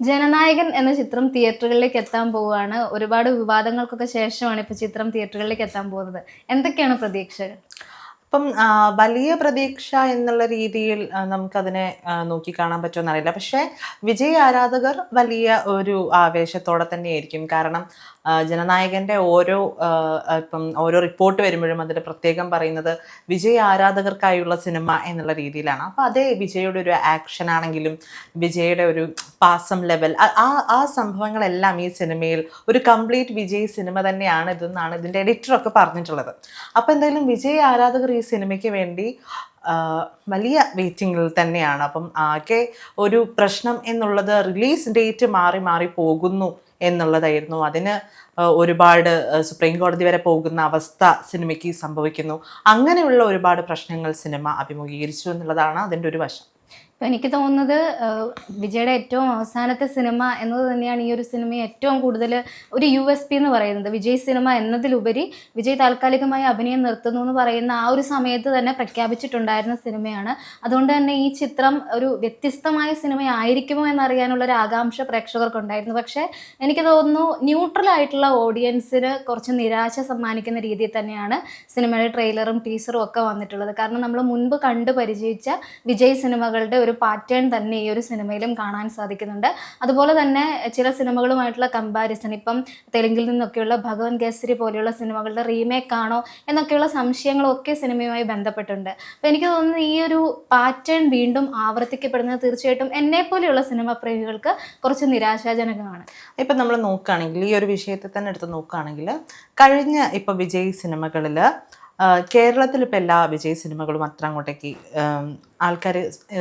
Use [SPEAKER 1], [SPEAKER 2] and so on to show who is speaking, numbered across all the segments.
[SPEAKER 1] ജനനായകൻ എന്ന ചിത്രം തിയേറ്ററുകളിലേക്ക് എത്താൻ പോവുകയാണ്. ഒരുപാട് വിവാദങ്ങൾക്കൊക്കെ ശേഷമാണ് ഇപ്പൊ ചിത്രം തിയേറ്ററുകളിലേക്ക് എത്താൻ പോകുന്നത്. എന്തൊക്കെയാണ് പ്രതീക്ഷകൾ?
[SPEAKER 2] അപ്പം വലിയ പ്രതീക്ഷ എന്നുള്ള രീതിയിൽ നമുക്കതിനെ നോക്കി നോക്കിക്കാണാൻ പറ്റുമെന്നറിയില്ല പക്ഷേ വിജയ് ആരാധകർ വലിയ ഒരു ആവേശത്തോടെ തന്നെയായിരിക്കും. കാരണം ജനനായകന്റെ ഓരോ ഇപ്പം ഓരോ റിപ്പോർട്ട് വരുമ്പോഴും അതിൽ പ്രത്യേകം പറയുന്നത് വിജയ് ആരാധകർക്കായുള്ള സിനിമ എന്നുള്ള രീതിയിലാണ്. അപ്പം അതേ വിജയുടെ ഒരു ആക്ഷൻ ആണെങ്കിലും വിജയുടെ ഒരു പാസം ലെവൽ ആ ആ സംഭവങ്ങളെല്ലാം ഈ സിനിമയിൽ ഒരു കംപ്ലീറ്റ് വിജയ് സിനിമ തന്നെയാണ് ഇതെന്നാണ് ഇതിന്റെ എഡിറ്ററൊക്കെ പറഞ്ഞിട്ടുള്ളത്. അപ്പോൾ എന്തായാലും വിജയ് ആരാധകർ ഈ സിനിമയ്ക്ക് വേണ്ടി വലിയ വെയിറ്റിങ്ങിൽ തന്നെയാണ്. അപ്പം ആകെ ഒരു പ്രശ്നം എന്നുള്ളത് റിലീസ് ഡേറ്റ് മാറി മാറി പോകുന്നു എന്നുള്ളതായിരുന്നു. അതിന് ഒരുപാട് സുപ്രീം കോടതി വരെ പോകുന്ന അവസ്ഥ സിനിമയ്ക്ക് സംഭവിക്കുന്നു. അങ്ങനെയുള്ള ഒരുപാട് പ്രശ്നങ്ങൾ സിനിമ അഭിമുഖീകരിച്ചു എന്നുള്ളതാണ് അതിന്റെ ഒരു വശം.
[SPEAKER 1] ഇപ്പൊ എനിക്ക് തോന്നുന്നത് വിജയുടെ ഏറ്റവും അവസാനത്തെ സിനിമ എന്നത് തന്നെയാണ് ഈ ഒരു സിനിമയെ ഏറ്റവും കൂടുതൽ ഒരു യു എസ് പി എന്ന് പറയുന്നത്. വിജയ് സിനിമ എന്നതിലുപരി വിജയ് താൽക്കാലികമായി അഭിനയം നിർത്തുന്നു എന്ന് പറയുന്ന ആ ഒരു സമയത്ത് തന്നെ പ്രഖ്യാപിച്ചിട്ടുണ്ടായിരുന്ന സിനിമയാണ്. അതുകൊണ്ട് തന്നെ ഈ ചിത്രം ഒരു വ്യത്യസ്തമായ സിനിമയായിരിക്കുമോ എന്നറിയാനുള്ള ഒരു ആകാംക്ഷ പ്രേക്ഷകർക്കുണ്ടായിരുന്നു. പക്ഷേ എനിക്ക് തോന്നുന്നു ന്യൂട്രൽ ആയിട്ടുള്ള ഓഡിയൻസിന് കുറച്ച് നിരാശ സമ്മാനിക്കുന്ന രീതിയിൽ തന്നെയാണ് സിനിമയുടെ ട്രെയിലറും ടീസറും ഒക്കെ വന്നിട്ടുള്ളത്. കാരണം നമ്മൾ മുൻപ് കണ്ടു പരിചയിച്ച വിജയ് സിനിമകളുടെ ഒരു പാറ്റേൺ തന്നെ ഈ ഒരു സിനിമയിലും കാണാൻ സാധിക്കുന്നുണ്ട്. അതുപോലെ തന്നെ ചില സിനിമകളുമായിട്ടുള്ള കമ്പാരിസൺ ഇപ്പം തെലുങ്കിൽ നിന്നൊക്കെയുള്ള ഭഗവൻ കേസരി പോലെയുള്ള സിനിമകളുടെ റീമേക്ക് ആണോ എന്നൊക്കെയുള്ള സംശയങ്ങളൊക്കെ സിനിമയുമായി ബന്ധപ്പെട്ടുണ്ട്. അപ്പോൾ എനിക്ക് തോന്നുന്നു ഈ ഒരു പാറ്റേൺ വീണ്ടും ആവർത്തിക്കപ്പെടുന്നത് തീർച്ചയായിട്ടും എന്നെ പോലെയുള്ള സിനിമ പ്രേമികൾക്ക് കുറച്ച് നിരാശാജനകമാണ്.
[SPEAKER 2] ഇപ്പം നമ്മൾ നോക്കുകയാണെങ്കിൽ ഈ ഒരു വിഷയത്തെ തന്നെ എടുത്ത് നോക്കുകയാണെങ്കിൽ കഴിഞ്ഞ ഇപ്പം വിജയ് സിനിമകളിൽ കേരളത്തിൽ ഇപ്പോൾ എല്ലാ വിജയ് സിനിമകളും അത്ര അങ്ങോട്ടേക്ക് ആൾക്കാർ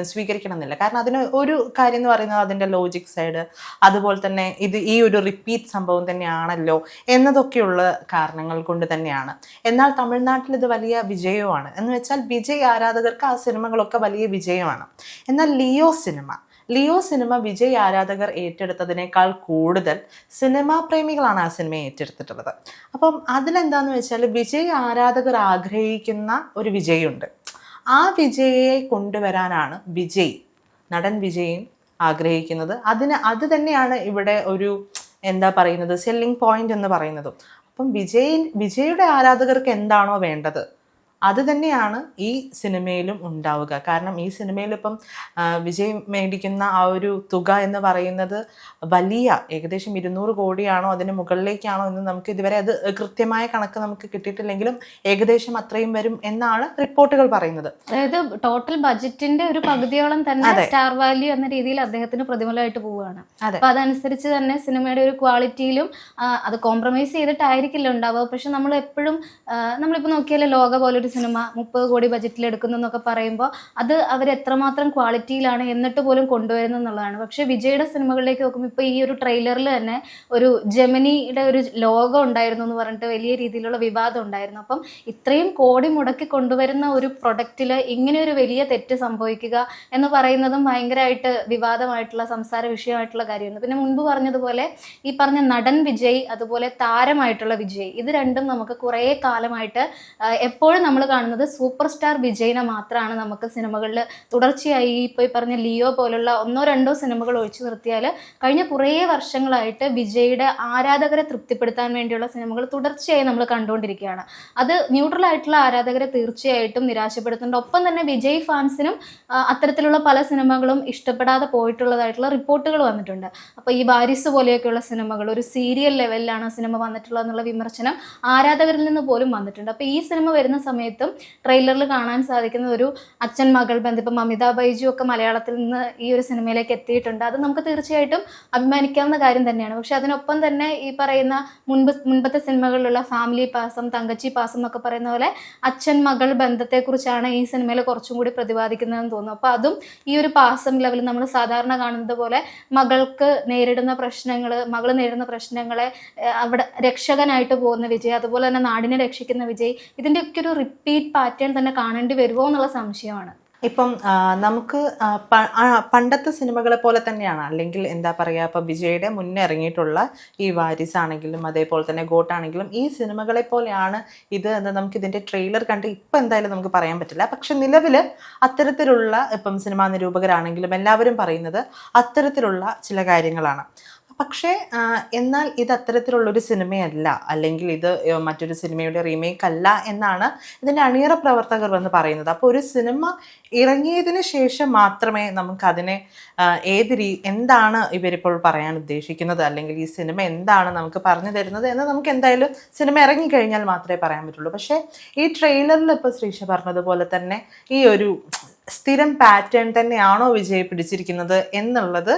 [SPEAKER 2] സ്വീകരിക്കണം എന്നില്ല കാരണം അതിന് ഒരു കാര്യം എന്ന് പറയുന്നത് അതിന്റെ ലോജിക് സൈഡ് അതുപോലെ തന്നെ ഇത് ഈ ഒരു റിപ്പീറ്റ് സംഭവം തന്നെയാണല്ലോ എന്നതൊക്കെയുള്ള കാരണങ്ങൾ കൊണ്ട് തന്നെയാണ്. എന്നാൽ തമിഴ്നാട്ടിൽ ഇത് വലിയ വിജയമാണ് എന്ന് വെച്ചാൽ വിജയ് ആരാധകർക്ക് ആ സിനിമകളൊക്കെ വലിയ വിജയമാണ്. എന്നാൽ Leo cinema Leo cinema Vijay ആരാധകർ ഏറ്റെടുത്തതിനേക്കാൾ കൂടുതൽ സിനിമാ പ്രേമികളാണ് ആ സിനിമയെ ഏറ്റെടുത്തിട്ടുള്ളത്. അപ്പം അതിലെന്താന്ന് വെച്ചാൽ വിജയ് ആരാധകർ ആഗ്രഹിക്കുന്ന ഒരു വിജയുണ്ട്. ആ വിജയെ കൊണ്ടുവരാനാണ് വിജയ് നടൻ വിജയും ആഗ്രഹിക്കുന്നത്. അതിന് അത് തന്നെയാണ് ഇവിടെ ഒരു എന്താ പറയുന്നത് സെല്ലിംഗ് പോയിന്റ് എന്ന് പറയുന്നതും. അപ്പം വിജയ് വിജയുടെ ആരാധകർക്ക് എന്താണോ വേണ്ടത് അത് തന്നെയാണ് ഈ സിനിമയിലും ഉണ്ടാവുക. കാരണം ഈ സിനിമയിൽ ഇപ്പം ആ, വിജയ് മേടിക്കുന്ന ആ ഒരു തുക എന്ന് പറയുന്നത് വലിയ ഏകദേശം ഇരുന്നൂറ് കോടിയാണോ അതിന് മുകളിലേക്കാണോ എന്ന് നമുക്ക് ഇതുവരെ അത് കൃത്യമായ കണക്ക് നമുക്ക് കിട്ടിയിട്ടില്ലെങ്കിലും ഏകദേശം അത്രയും വരും എന്നാണ് റിപ്പോർട്ടുകൾ പറയുന്നത്.
[SPEAKER 1] അതായത് ടോട്ടൽ ബജറ്റിന്റെ ഒരു പകുതിയോളം തന്നെ സ്റ്റാർ വാല്യൂ എന്ന രീതിയിൽ അദ്ദേഹത്തിന് പ്രതിഫലമായിട്ട് പോവുകയാണ്. അപ്പൊ അതനുസരിച്ച് തന്നെ സിനിമയുടെ ഒരു ക്വാളിറ്റിയിലും അത് കോംപ്രമൈസ് ചെയ്തിട്ടായിരിക്കില്ല ഉണ്ടാവുക. പക്ഷെ നമ്മൾ എപ്പോഴും നമ്മളിപ്പോൾ നോക്കിയാൽ ലോക പോലൊരു സിനിമ മുപ്പത് കോടി ബജറ്റിൽ എടുക്കുന്നു എന്നൊക്കെ പറയുമ്പോൾ അത് അവർ എത്രമാത്രം ക്വാളിറ്റിയിലാണ് എന്നിട്ട് പോലും കൊണ്ടുവരുന്നത് എന്നുള്ളതാണ്. പക്ഷെ വിജയുടെ സിനിമകളിലേക്ക് നോക്കുമ്പോൾ ഇപ്പോൾ ഈ ഒരു ട്രെയിലറിൽ തന്നെ ഒരു ജെമിനിയുടെ ഒരു ലോകം ഉണ്ടായിരുന്നു എന്ന് പറഞ്ഞിട്ട് വലിയ രീതിയിലുള്ള വിവാദം ഉണ്ടായിരുന്നു. അപ്പം ഇത്രയും കോടി മുടക്കി കൊണ്ടുവരുന്ന ഒരു പ്രൊഡക്റ്റിൽ ഇങ്ങനെ ഒരു വലിയ തെറ്റ് സംഭവിക്കുക എന്ന് പറയുന്നതും ഭയങ്കരമായിട്ട് വിവാദമായിട്ടുള്ള സംസാര വിഷയമായിട്ടുള്ള കാര്യമാണ്. പിന്നെ മുൻപ് പറഞ്ഞതുപോലെ ഈ പറഞ്ഞ നടൻ വിജയ് അതുപോലെ താരമായിട്ടുള്ള വിജയ് ഇത് രണ്ടും നമുക്ക് കുറേ കാലമായിട്ട് എപ്പോഴും നമ്മൾ കാണുന്നത് സൂപ്പർ സ്റ്റാർ വിജയിനെ മാത്രമാണ് നമുക്ക് സിനിമകളിൽ തുടർച്ചയായി ഇപ്പോൾ ഈ പറഞ്ഞ ലിയോ പോലുള്ള ഒന്നോ രണ്ടോ സിനിമകൾ ഒഴിച്ചു നിർത്തിയാൽ കഴിഞ്ഞ കുറേ വർഷങ്ങളായിട്ട് വിജയുടെ ആരാധകരെ തൃപ്തിപ്പെടുത്താൻ വേണ്ടിയുള്ള സിനിമകൾ തുടർച്ചയായി നമ്മൾ കണ്ടുകൊണ്ടിരിക്കുകയാണ്. അത് ന്യൂട്രൽ ആയിട്ടുള്ള ആരാധകരെ തീർച്ചയായിട്ടും നിരാശപ്പെടുത്തുന്നുണ്ട്. ഒപ്പം തന്നെ വിജയ് ഫാൻസിനും അത്തരത്തിലുള്ള പല സിനിമകളും ഇഷ്ടപ്പെടാതെ പോയിട്ടുള്ളതായിട്ടുള്ള റിപ്പോർട്ടുകൾ വന്നിട്ടുണ്ട്. അപ്പോൾ ഈ വാരിസ് പോലെയൊക്കെയുള്ള സിനിമകൾ ഒരു സീരിയൽ ലെവലിലാണ് സിനിമ വന്നിട്ടുള്ളത് എന്നുള്ള വിമർശനം ആരാധകരിൽ നിന്ന് പോലും വന്നിട്ടുണ്ട്. അപ്പോൾ ഈ സിനിമ വരുന്ന സമയത്തും ട്രെയിലറിൽ കാണാൻ സാധിക്കുന്ന ഒരു അച്ഛൻ മകൾ ബന്ധം ഇപ്പം അമിതാ ബൈജു ഒക്കെ മലയാളത്തിൽ നിന്ന് ഈ ഒരു സിനിമയിലേക്ക് എത്തിയിട്ടുണ്ട്. അത് നമുക്ക് തീർച്ചയായിട്ടും അഭിമാനിക്കാവുന്ന കാര്യം തന്നെയാണ്. പക്ഷെ അതിനൊപ്പം തന്നെ ഈ പറയുന്ന മുൻപ് മുൻപത്തെ സിനിമകളിലുള്ള ഫാമിലി പാസം തങ്കച്ചി പാസം എന്നൊക്കെ പറയുന്ന പോലെ അച്ഛൻ മകൾ ബന്ധത്തെക്കുറിച്ചാണ് ഈ സിനിമയിൽ കുറച്ചും കൂടി പ്രതിപാദിക്കുന്നതെന്ന് തോന്നുന്നു. അപ്പോൾ അതും ഈ ഒരു പാസം ലെവലിൽ നമ്മൾ സാധാരണ കാണുന്നത് പോലെ മകൾക്ക് നേരിടുന്ന പ്രശ്നങ്ങൾ മകൾ നേരിടുന്ന പ്രശ്നങ്ങളെ അവിടെ രക്ഷകനായിട്ട് പോകുന്ന വിജയ് അതുപോലെ തന്നെ നാടിനെ രക്ഷിക്കുന്ന വിജയ് ഇതിന്റെയൊക്കെ ഒരു റിപ്പീറ്റ് പാറ്റേൺ തന്നെ കാണേണ്ടി വരുമോ എന്നുള്ള സംശയമാണ്.
[SPEAKER 2] ഇപ്പം നമുക്ക് പണ്ടത്തെ സിനിമകളെ പോലെ തന്നെയാണ്. അല്ലെങ്കിൽ എന്താ പറയുക ഇപ്പം വിജയുടെ മുന്നേ ഇറങ്ങിയിട്ടുള്ള ഈ വാരിസ് ആണെങ്കിലും അതേപോലെ തന്നെ ഗോട്ട് ആണെങ്കിലും ഈ സിനിമകളെ പോലെയാണ് ഇത് എന്ന് നമുക്ക് ഇതിന്റെ ട്രെയിലർ കണ്ട് ഇപ്പം എന്തായാലും നമുക്ക് പറയാൻ പറ്റില്ല. പക്ഷെ നിലവിൽ അത്തരത്തിലുള്ള ഇപ്പം സിനിമാ നിരൂപകരാണെങ്കിലും എല്ലാവരും പറയുന്നത് അത്തരത്തിലുള്ള ചില കാര്യങ്ങളാണ്. പക്ഷേ എന്നാൽ ഇത് അത്തരത്തിലുള്ളൊരു സിനിമയല്ല. അല്ലെങ്കിൽ ഇത് മറ്റൊരു സിനിമയുടെ റീമേക്ക് അല്ല എന്നാണ് ഇതിന്റെ അണിയറ പ്രവർത്തകർ വന്ന് പറയുന്നത്. അപ്പോൾ ഒരു സിനിമ ഇറങ്ങിയതിന് ശേഷം മാത്രമേ നമുക്ക് അതിനെ ആ, ഏത് രീ എന്താണ് ഇവരിപ്പോൾ പറയാൻ ഉദ്ദേശിക്കുന്നത്? അല്ലെങ്കിൽ ഈ സിനിമ എന്താണ് നമുക്ക് പറഞ്ഞു തരുന്നത് എന്ന് നമുക്ക് എന്തായാലും സിനിമ ഇറങ്ങിക്കഴിഞ്ഞാൽ മാത്രമേ പറയാൻ പറ്റുള്ളൂ. പക്ഷേ ഈ ട്രെയിലറിൽ ഇപ്പോൾ ശ്രീഷ പറഞ്ഞതുപോലെ തന്നെ ഈ ഒരു സ്ഥിരം പാറ്റേൺ തന്നെയാണോ വിജയ് പിടിച്ചിരിക്കുന്നത് എന്നുള്ളത്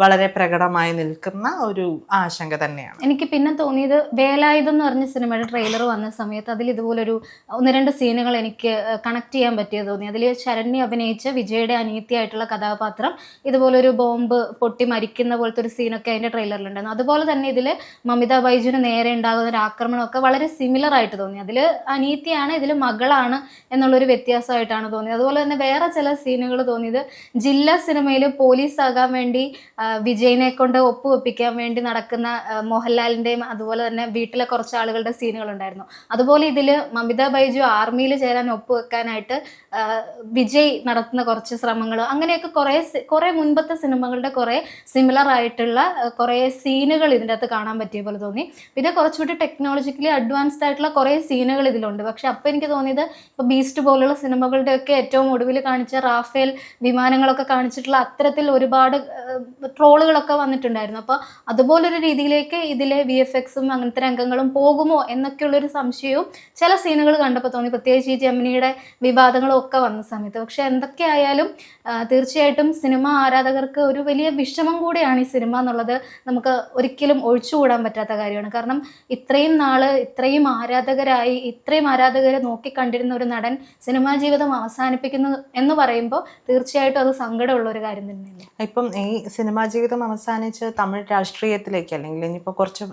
[SPEAKER 2] വളരെ പ്രകടമായി നിൽക്കുന്ന ഒരു ആശങ്ക തന്നെയാണ്.
[SPEAKER 1] എനിക്ക് പിന്നെ തോന്നിയത് വേലായുധം എന്ന് പറഞ്ഞ സിനിമയുടെ ട്രെയിലർ വന്ന സമയത്ത് അതിൽ ഇതുപോലൊരു ഒന്ന് രണ്ട് സീനുകൾ എനിക്ക് കണക്ട് ചെയ്യാൻ പറ്റിയത് തോന്നി. അതിൽ ശരണ്യ അഭിനയിച്ച വിജയുടെ അനീതിയായിട്ടുള്ള കഥാപാത്രം ഇതുപോലൊരു ബോംബ് പൊട്ടി മരിക്കുന്ന പോലത്തെ ഒരു സീനൊക്കെ അതിന്റെ ട്രെയിലറിലുണ്ടായിരുന്നു അതുപോലെ തന്നെ ഇതിൽ മമിത ബൈജുവിന് നേരെ ഉണ്ടാകുന്ന ഒരു ആക്രമണമൊക്കെ വളരെ സിമിലർ ആയിട്ട് തോന്നി. അതിൽ അനീതിയാണ് ഇതിൽ മകളാണ് എന്നുള്ളൊരു വ്യത്യാസമായിട്ടാണ് തോന്നിയത്. അതുപോലെ തന്നെ വേറെ ചില സീനുകൾ തോന്നിയത്. ജില്ലാ സിനിമയിൽ പോലീസ് ആകാൻ വേണ്ടി വിജയനെ കൊണ്ട് ഒപ്പുവെപ്പിക്കാൻ വേണ്ടി നടക്കുന്ന മോഹൻലാലിന്റെയും അതുപോലെ തന്നെ വീട്ടിലെ കുറച്ച് ആളുകളുടെ സീനുകൾ ഉണ്ടായിരുന്നു. അതുപോലെ ഇതിൽ മമിത ബൈജു ആർമിയിൽ ചേരാൻ ഒപ്പുവെക്കാനായിട്ട് വെക്കാനായിട്ട് വിജയ് നടത്തുന്ന കുറച്ച് ശ്രമങ്ങൾ അങ്ങനെയൊക്കെ കുറേ കുറേ മുൻപത്തെ സിനിമകളുടെ കുറേ സിമിലർ ആയിട്ടുള്ള കുറേ സീനുകൾ ഇതിന്റെ അകത്ത് കാണാൻ പറ്റിയ പോലെ തോന്നി. പിന്നെ കുറച്ചുകൂടി ടെക്നോളജിക്കലി അഡ്വാൻസ്ഡ് ആയിട്ടുള്ള കുറേ സീനുകൾ ഇതിലുണ്ട്. പക്ഷെ അപ്പോൾ എനിക്ക് തോന്നിയത് ഇപ്പോൾ ബീസ്റ്റ് പോലുള്ള സിനിമകളുടെയൊക്കെ ഏറ്റവും ഒടുവിൽ കാണിച്ച റാഫേൽ വിമാനങ്ങളൊക്കെ കാണിച്ചിട്ടുള്ള അത്തരത്തിൽ ഒരുപാട് ട്രോളുകളൊക്കെ വന്നിട്ടുണ്ടായിരുന്നു. അപ്പോൾ അതുപോലൊരു രീതിയിലേക്ക് ഇതിലെ വി എഫ് എക്സും അങ്ങനത്തെ രംഗങ്ങളും പോകുമോ എന്നൊക്കെയുള്ളൊരു സംശയവും ചില സീനുകൾ കണ്ടപ്പോൾ തോന്നി. പ്രത്യേകിച്ച് ഈ ജമിനിയുടെ വിവാദങ്ങളും ഒക്കെ വന്ന സമയത്ത്. പക്ഷെ എന്തൊക്കെയായാലും തീർച്ചയായിട്ടും സിനിമ ആരാധകർക്ക് ഒരു വലിയ വിഷമം കൂടിയാണ് ഈ സിനിമ എന്നുള്ളത് നമുക്ക് ഒരിക്കലും ഒഴിച്ചുകൂടാൻ പറ്റാത്ത കാര്യമാണ്. കാരണം ഇത്രയും നാൾ ഇത്രയും ആരാധകരായി ഇത്രയും ആരാധകരെ നോക്കിക്കണ്ടിരുന്ന ഒരു നടൻ സിനിമാ ജീവിതം അവസാനിപ്പിക്കുന്നു എന്ന് പറയുമ്പോൾ തീർച്ചയായിട്ടും അത് സങ്കടമുള്ള ഒരു കാര്യം തന്നെയാണ്
[SPEAKER 2] ഇപ്പം ഈ സിനിമാ ജീവിതം അവസാനിച്ച് തമിഴ് രാഷ്ട്രീയത്തിലേക്ക് അല്ലെങ്കിൽ ഇനിയിപ്പോൾ കുറച്ച്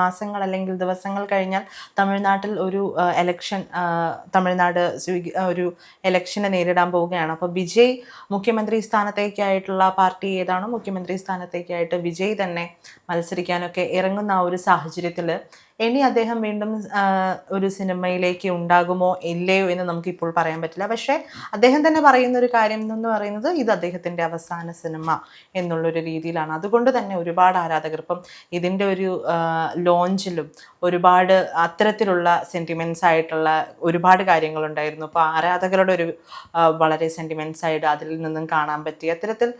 [SPEAKER 2] മാസങ്ങൾ അല്ലെങ്കിൽ ദിവസങ്ങൾ കഴിഞ്ഞാൽ തമിഴ്നാട്ടിൽ ഒരു എലക്ഷൻ തമിഴ്നാട് ഒരു എലക്ഷനെ നേരിടാൻ പോവുകയാണ്. അപ്പോൾ വിജയ് മുഖ്യമന്ത്രി സ്ഥാനത്തേക്കായിട്ടുള്ള പാർട്ടി ഏതാണോ മുഖ്യമന്ത്രി സ്ഥാനത്തേക്കായിട്ട് വിജയ് തന്നെ മത്സരിക്കാനൊക്കെ ഇറങ്ങുന്ന ആ ഒരു സാഹചര്യത്തിൽ ഇനി അദ്ദേഹം വീണ്ടും ഒരു സിനിമയിലേക്ക് ഉണ്ടാകുമോ ഇല്ലയോ എന്ന് നമുക്ക് ഇപ്പോൾ പറയാൻ പറ്റില്ല. പക്ഷേ അദ്ദേഹം തന്നെ പറയുന്ന ഒരു കാര്യം എന്ന് പറയുന്നത് ഇത് അദ്ദേഹത്തിന്റെ അവസാന സിനിമ എന്നുള്ളൊരു രീതിയിലാണ്. അതുകൊണ്ട് തന്നെ ഒരുപാട് ആരാധകർ ഇപ്പം ഇതിന്റെ ഒരു ലോഞ്ചിലും ഒരുപാട് അത്തരത്തിലുള്ള സെന്റിമെന്റ്സ് ആയിട്ടുള്ള ഒരുപാട് കാര്യങ്ങളുണ്ടായിരുന്നു. അപ്പോൾ ആരാധകരുടെ ഒരു വളരെ സെന്റിമെന്റ്സ് ആയിട്ട് അതിൽ നിന്നും കാണാൻ പറ്റി. അത്തരത്തിൽ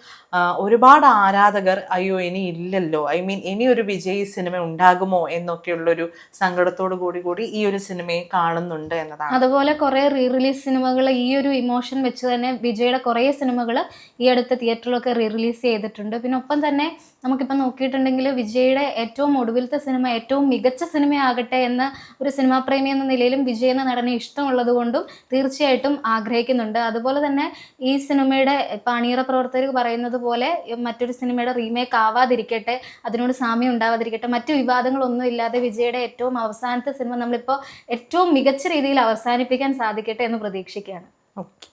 [SPEAKER 2] ഒരുപാട് ആരാധകർ അയ്യോ ഇനി ഇല്ലല്ലോ. ഐ മീൻ ഇനി ഒരു വിജയ് സിനിമ ഉണ്ടാകുമോ? എന്നൊക്കെയുള്ളൊരു സങ്കടത്തോടു കൂടി കൂടി ഈ ഒരു സിനിമയെ കാണുന്നുണ്ട് എന്നതാണ്.
[SPEAKER 1] അതുപോലെ കുറെ റീ റിലീസ് സിനിമകൾ ഈ ഒരു ഇമോഷൻ വെച്ച് തന്നെ വിജയുടെ കുറെ സിനിമകൾ ഈ അടുത്ത തിയേറ്ററിലൊക്കെ റീ റിലീസ് ചെയ്തിട്ടുണ്ട്. പിന്നെ ഒപ്പം തന്നെ നമുക്കിപ്പോൾ നോക്കിയിട്ടുണ്ടെങ്കിൽ വിജയുടെ ഏറ്റവും ഒടുവിലത്തെ സിനിമ ഏറ്റവും മികച്ച സിനിമയാകട്ടെ എന്ന ഒരു സിനിമാ പ്രേമി എന്ന നിലയിലും വിജയ് എന്ന നടനെ ഇഷ്ടമുള്ളത് കൊണ്ടും തീർച്ചയായിട്ടും ആഗ്രഹിക്കുന്നുണ്ട്. അതുപോലെ തന്നെ ഈ സിനിമയുടെ ഇപ്പം പ്രവർത്തകർ പറയുന്നത് പോലെ മറ്റൊരു സിനിമയുടെ റീമേക്ക് ആവാതിരിക്കട്ടെ അതിനോട് സാമ്യം ഉണ്ടാവാതിരിക്കട്ടെ മറ്റു വിവാദങ്ങളൊന്നും ഇല്ലാതെ വിജയുടെ ഏറ്റവും അവസാനത്തെ സിനിമ നമ്മളിപ്പോൾ ഏറ്റവും മികച്ച രീതിയിൽ അവസാനിപ്പിക്കാൻ സാധിക്കട്ടെ എന്ന് പ്രതീക്ഷിക്കുകയാണ്.
[SPEAKER 2] ഓക്കെ.